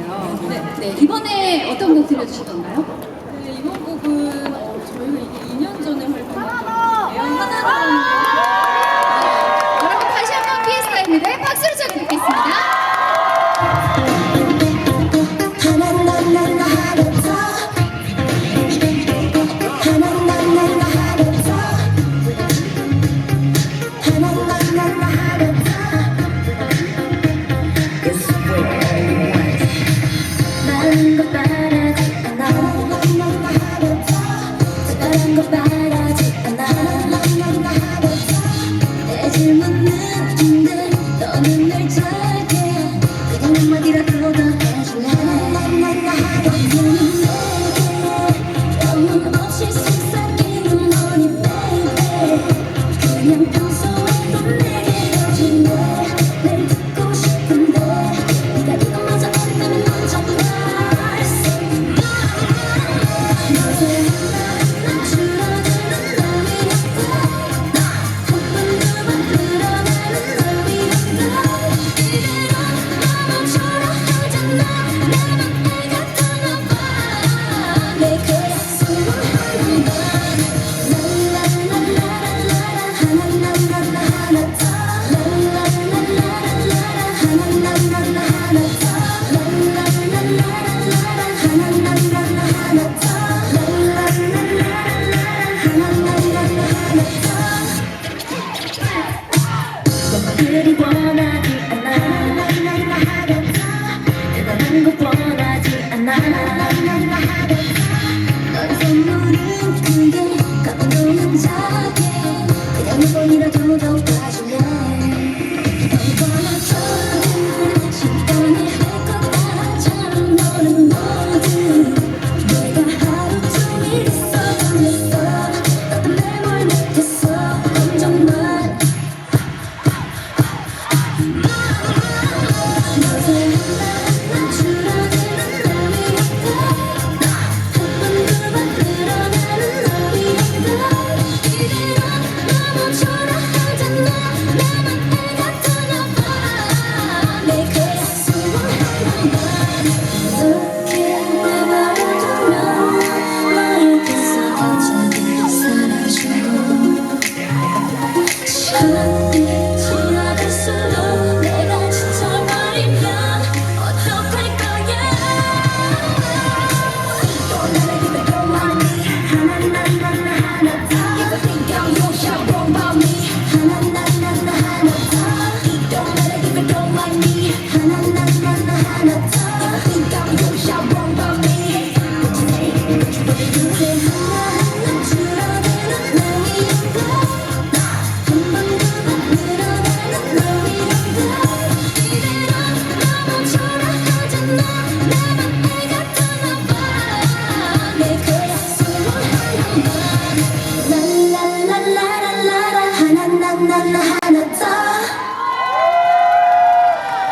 들려드릴게요. 네, 네, 이번에 어떤 곡 들려주실 건가요? Make